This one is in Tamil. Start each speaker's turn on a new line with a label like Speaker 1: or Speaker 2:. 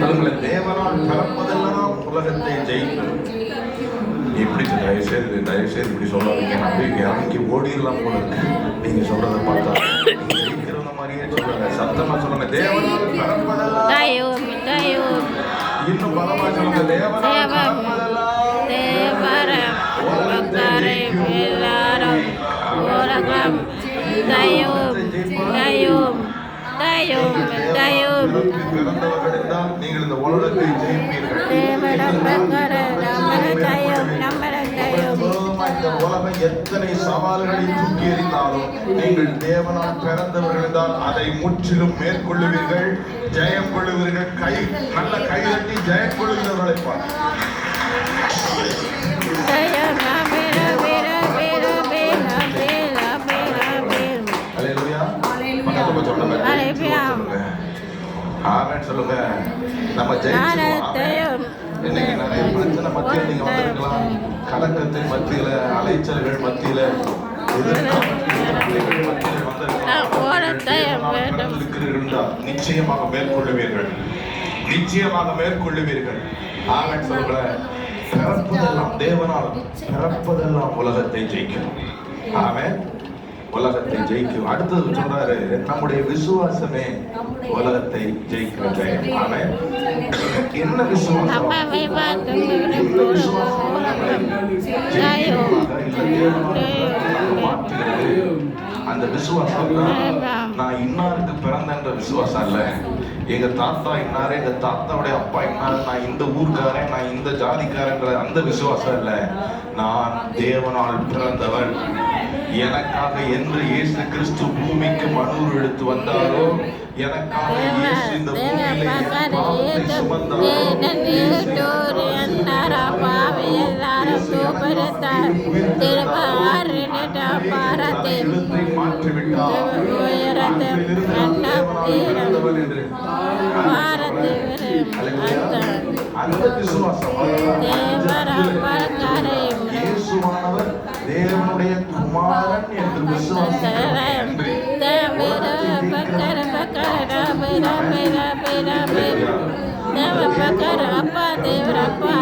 Speaker 1: சொல்லுங்களேன் தேவனால் பிறப்பதெல்லாம் உலகத்தை ஜெயிக்கும் இப்படி தயவு செய்து தயவு செய்து இப்படி சொல்லாதீங்க. அப்படியே இறங்கி ஓடிடலாம் போல இருக்கு. நீங்க சொல்றத பார்த்தா. ஜெயிக்கிறவங்க மாதிரியே சொல்லுங்க. சத்தமா சொல்லுங்க. தேவனால் பிறப்பதெல்லாம்
Speaker 2: தயும் தயும்
Speaker 1: இன்னும் பலமா சொல்லுங்க. தேவனால்
Speaker 2: தேவம்
Speaker 1: பிறப்பதெல்லாம்
Speaker 2: தேவரம் பக்கரை எல்லாரும் உலகம். தயும் தயும் தயும் தயும்
Speaker 1: நீங்கள் இந்த உலகத்தை ஜெயிப்பீர்கள். இந்த உலகம் எத்தனை சவால்களை தூக்கி எறிந்தாலும் நீங்கள் தேவனால் பிறந்தவர்கள் தான் அதை முற்றிலும் மேற்கொள்ளுவீர்கள். ஜெயம் கொள்ளுவீர்கள். கை நல்ல கைதட்டி ஜெயம் கொள்ளுகிறவர்களை பார் சொல்லுங்க. நம்ம ஜெயிச்சிருவோம். இன்னைக்கு நிறைய பிரச்சனை மத்தியில் நீங்க வந்திருக்கலாம். கலக்கத்தின் மத்தியில அலைச்சல்கள் மத்தியில நிச்சயமாக மேற்கொள்ளுவீர்கள். நிச்சயமாக மேற்கொள்ளுவீர்கள். ஆமென் சொல்லுங்க பிறப்பதெல்லாம் தேவனால் பிறப்பதெல்லாம் உலகத்தை ஜெயிக்கும். ஆமென் உலகத்தை ஜெயிக்கும். அடுத்தது சொல்றாரு நம்முடைய விசுவாசமே உலகத்தை ஜெயிக்கிற ஜெயம் ஆமென் என்ன விசுவாசம்? இந்த விசுவாசம் நம்மளை ஜெயிக்கிறதாக இல்லை தேவனால் மாற்றுகிறது அந்த விசுவாசம். நான் இன்னாருக்கு பிறந்தன்ற விசுவாசம் இல்ல. எங்க தாத்தா இன்னாரு எங்க தாத்தாவுடைய அப்பா இன்னாரு நான் இந்த ஊர்க்காரன் நான் இந்த ஜாதிக்காரன்ற அந்த விசுவாசம் இல்ல. நான் தேவனால் பிறந்தவன் எனக்காக என்று இயேசு கிறிஸ்து பூமிக்கு மனூர் எடுத்து வந்தாரோ? எனக்காக இயேசு இந்த பூமியில சுமந்தாரோ? இயேசு எழுத்தை மாற்றிவிட்டார் அன்றிலிருந்து நான் தேவனால் பிறந்தவன் தேவனுடைய குமாரன் என்று விசுவாசிக்கிறோம்
Speaker 2: தேவ பக்கர அப்பா தேவரப்பா